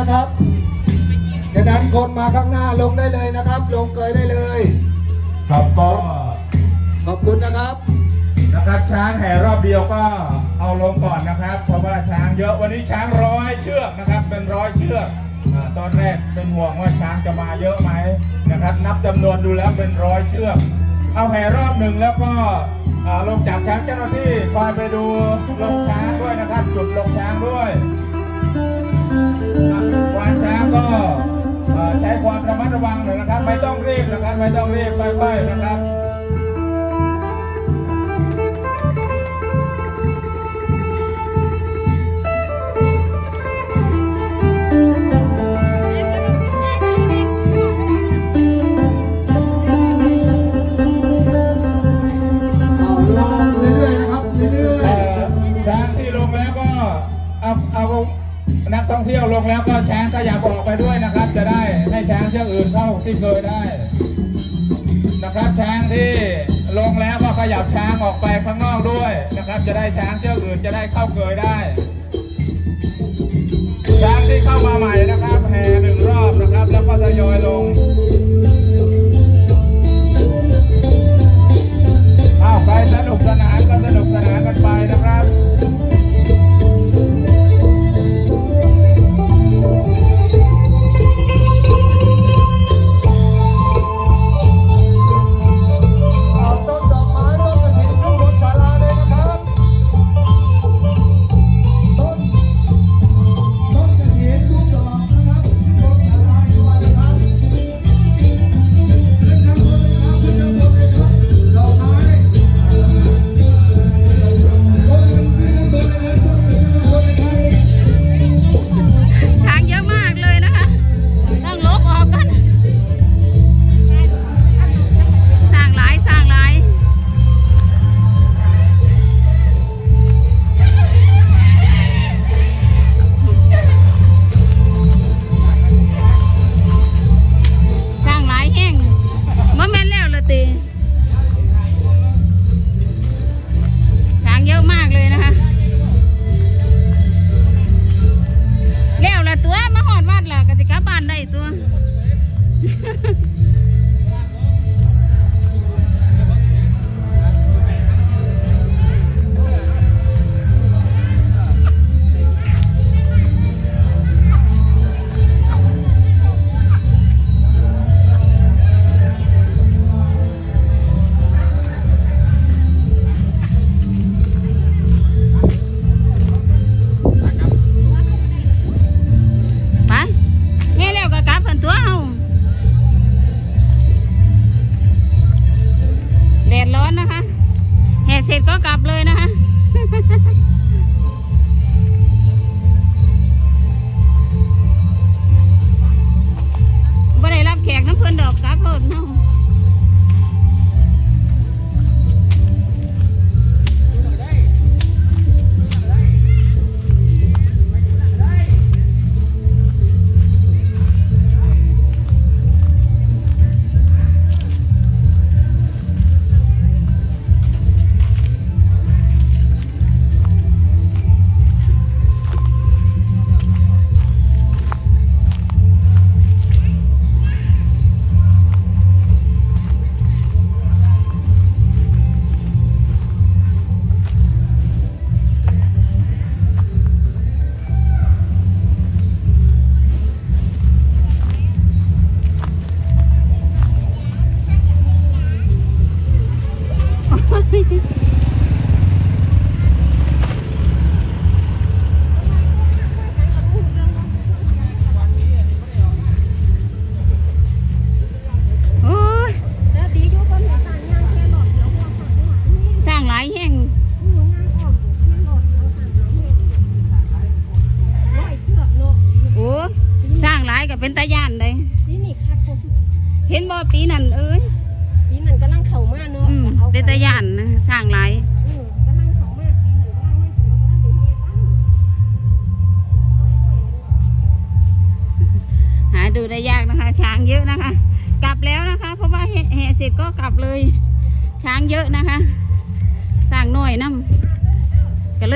นะครับดังนั้นคนมาข้างหน้าลงได้เลยนะครับ ลงเกยได้เลย ครับก็ขอบคุณนะครับ นะครับช้างแห่รอบเดียวก็เอาลงก่อนนะครับ เพราะว่าช้างเยอะวันนี้ช้างร้อยเชือกนะครับ เป็นร้อยเชือกอาตอนแรกเป็นห่วงว่าช้างจะมาเยอะไหมนะครับ นับจำนวนดูแล้วเป็นร้อยเชือก เอาแห่รอบหนึ่งแล้วก็อ่าลงจากช้างเจ้าหน้าที่คอยไปดูลงช้างด้วยนะครับจุดลงช้างด้วยอะ วานช้างก็ใช้ความระมัดระวังหน่อยนะครับ ไม่ต้องรีบนะครับ ไม่ต้องรีบค่อยๆนะครับ ที่เคยได้นะครับ ช้างที่ลงแล้วก็ขยับช้างออกไปข้างนอกด้วยนะครับ จะได้ช้างเชือกอื่นจะได้เข้าเกยได้ ช้างที่เข้ามาใหม่นะครับแห่หนึ่งรอบนะครับ แล้วก็ทยอยลง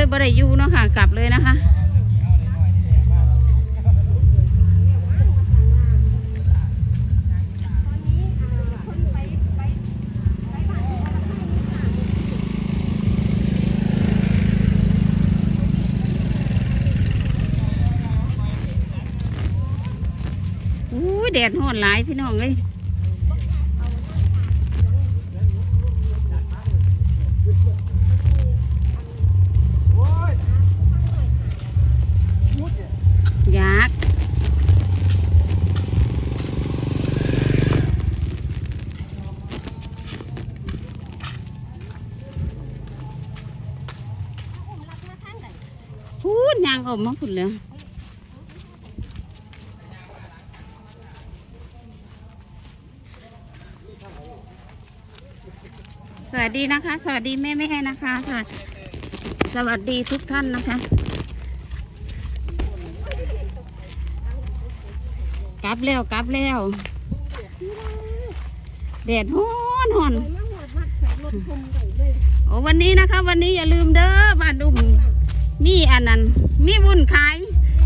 เลยบ่ได้อยู่เนาะค่ะ กลับเลยนะคะอู้แดดห้อนหลายพี่น้องเลย ดยางออกมาพุ่นเลยสวัสดีนะคะ สวัสดีแม่แม่ๆนะคะ สวัสสวัสดีทุกท่านนะคะกลับแล้วกลับแล้วแดดฮ้อนฮ้อนโอ้วันนี้นะคะ วันนี้อย่าลืมเด้อบ้านดุม มีอันนั้น มีวุ้นขาย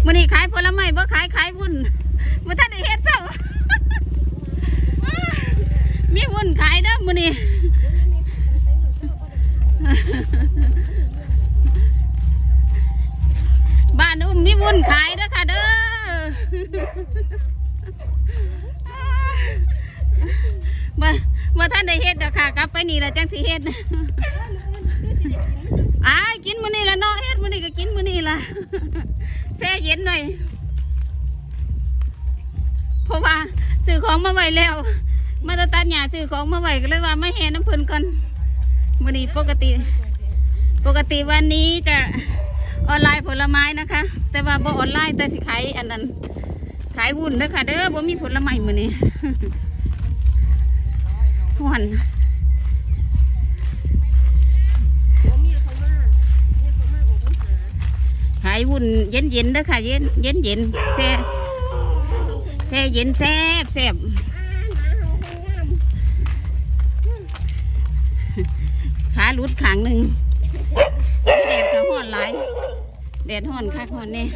มื้อนี้ขายผลไม้บ่ขายขายวุ้นบ่ทันได้เฮ็ดเซ้ามีวุ้นขายเด้อมื้อนี้บ้านอุ้มมีวุ้นขายเด้อค่ะเด้อบ่บ่ท่านได้เฮ็ดเด้อค่ะ กลับไปนี่ละจังสิเฮ็ด อ้ากินมื้อนี้ละเนาะเฮ็ดมื้อนี้ก็กินมื้อนี้ละแช่เย็นหน่อยเพราะว่าซื้อของมาไว้แล้ว มาตะตัดหญ้าซื้อของมาไว้ก็เลยว่าไม่แห่น้ำเพิ่นก่อนมื้อนี้ปกติ ปกติวันนี้จะออนไลน์ผลไม้นะคะ แต่ว่าบ่ออนไลน์แต่สิขายอันนั้นขายวุ้นเด้อค่ะเด้อบ่มีผลไม้มื้อนี้ห่น วุ้นเย็นเย็นเด้อค่ะ เย็นเย็นเย็นแซ่แซ่เย็นแซ่บแซ่บขาลุดขางหนึ่งแดดก็ห้อนหลายแดดห้อนคักห้อนนี่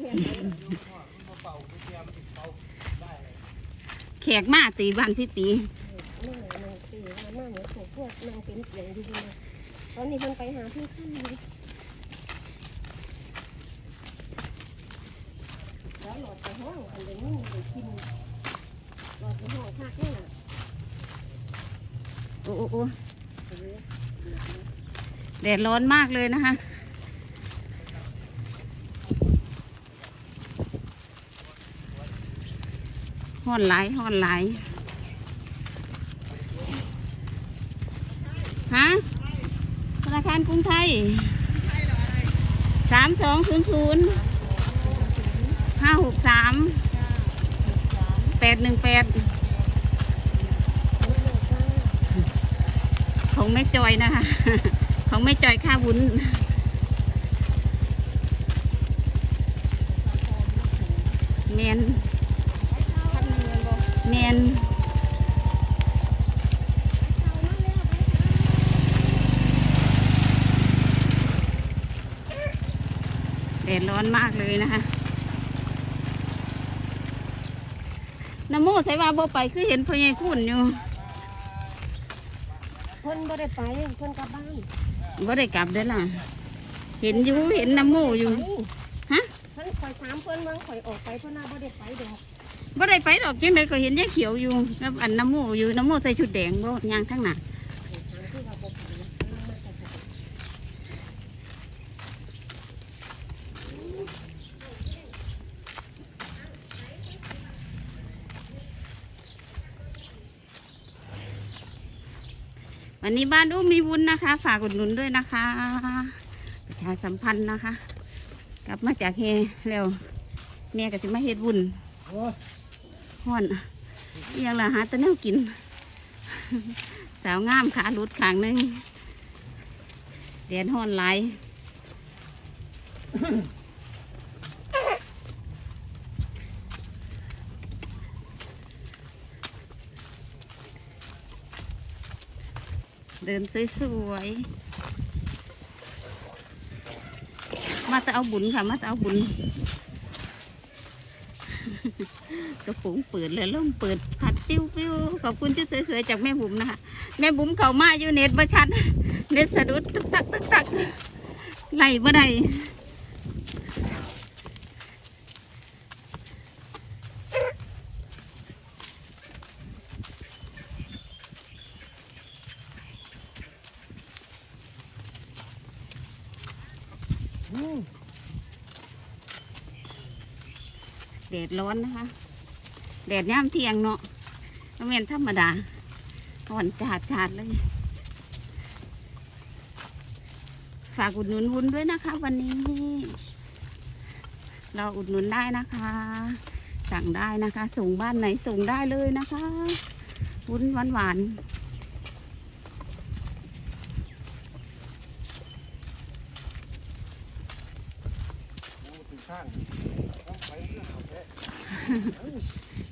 แม่นไปแขกมาตีบ้านพี่ตี นนี้เพิ่นไปหาที่ข้างอยู่แล้วหลอดไปห้องอันเดยวนี่ไปกินหลอดไปห้องคักนี่น่ะโอ้โอ้โอ้แดดร้อนมากเลยนะคะห้อนไหลห้อนไหลายฮะ ธนารกรุงไทยสามสองศูนย์ศูนย์ห้าหกสามแปดหนึ่งแปดของแม่จอยนะคะ ของแม่จอยค่าวุ้นเมนเมน ดดร้อนมากเลยนะคะน้ำมูใส่ว่าบ่ไปคือเห็นพ่อใหญ่คุณอยู่เพิ่นบ่ได้ไปเพิ่นกลับบ้านบ่ได้กลับเด้อล่ะ เห็นอยู่เห็นน้ำมูอยู่ไปฮะเพิ่นคอยถามเพิ่นว่าข่อยออกไปเพิ่นน่าบ่ได้ไปดอกบ่ได้ไปดอกจังไดก็เห็นยายเขียวอยู่กับอันน้ำโมอยู่น้ำโมใส่ชุดแดงบ่ยางทั้งหน้า ทางที่ว่าบ่ไปนะมันมาจากไหน วันนี้บ้านอู้มีบุญนะคะ ฝากอุดหนุนด้วยนะคะ ประชาสัมพันธ์นะคะ กลับมาจากเฮแล้วแม่ก็สิมาเฮ็ดบุญฮ้อนอิหยังล่ะหาแตะแนวกิน สาวงามขาหลุดขางหนึงแดดฮ้อนหล เดินสวยๆ มาจะเอาบุญค่ะ มาจะเอาบุญ กระปุงเปิดเลยล่มเปิดผัดปิ้วปิ้วขอบคุณชุดสวยๆ จากแม่บุ๋มนะคะ แม่บุ๋มเขามาอยู่เน็ตประชัน เน็ตสะดุดตึกตักตึกตักไหลบ่ได้ แดดร้อนนะคะ แดดย่ามเที่ยงเนาะก็เมนธรรมดาอ่อนจาดจาดเลย ฝากอุดหนุนวุ้นด้วยนะคะ วันนี้ เราอุดหนุนได้นะคะ สั่งได้นะคะ ส่งบ้านไหนส่งได้เลยนะคะวุ้นหวานหวาน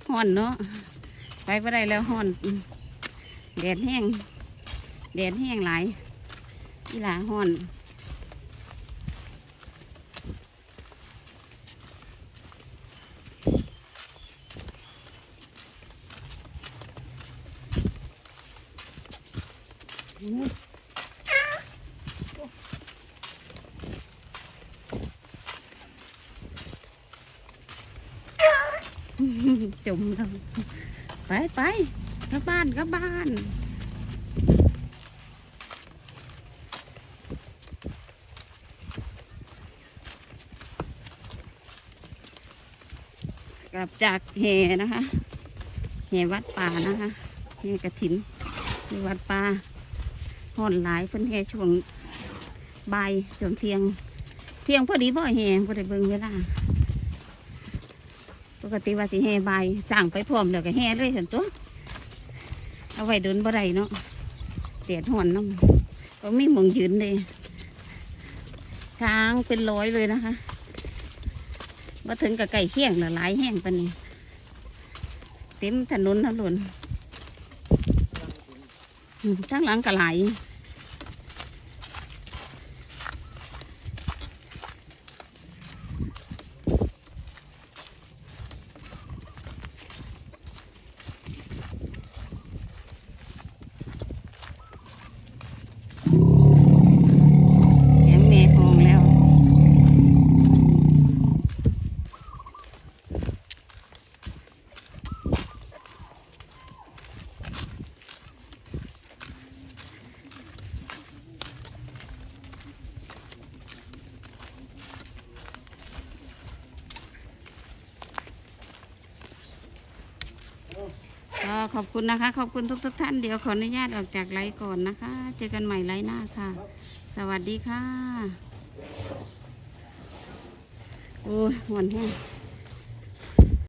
ห่อนเนาะไปไ่ได้แล้วห่อนแดดแห้งแดดแห้งหลายอีหลาห่อน จุ่มเรา ไปไปกลับบ้านกลับบ้านกลับจากแห่นะคะแห่วัดป่านะคะแห่กระถินที่วัดป่าห่อนหลายเพิ่นแห่ช่วงบ่ายช่วงเที่ยง เที่ยงพอดีบ่แห่พอดีเบิ่งเวลา กติว่าสิแห่ใบสั่งไปพร้อมแล้วก็แห่เลยสันตัว เอาไว้ดนบ่ได้เนาะเตียดห่อนน้ำก็ไมีหมองยืนเลย ช้างเป็นร้อยเลยนะคะว่าถึงกับไก่เคี่ยงหรือหลายแห้งปานนี้เต็มถนนถนนอืมทั้งหลังก็หลสียงแม่พองแล้ว ก็ขอบคุณ นะคะ ขอบคุณทุกทุกท่านเดี๋ยวขออนุญาตออกจากไลฟ์ก่อนนะคะ เจอกันใหม่ไลฟ์หน้าค่ะ สวัสดีค่ะ โอ้หวนแห้ง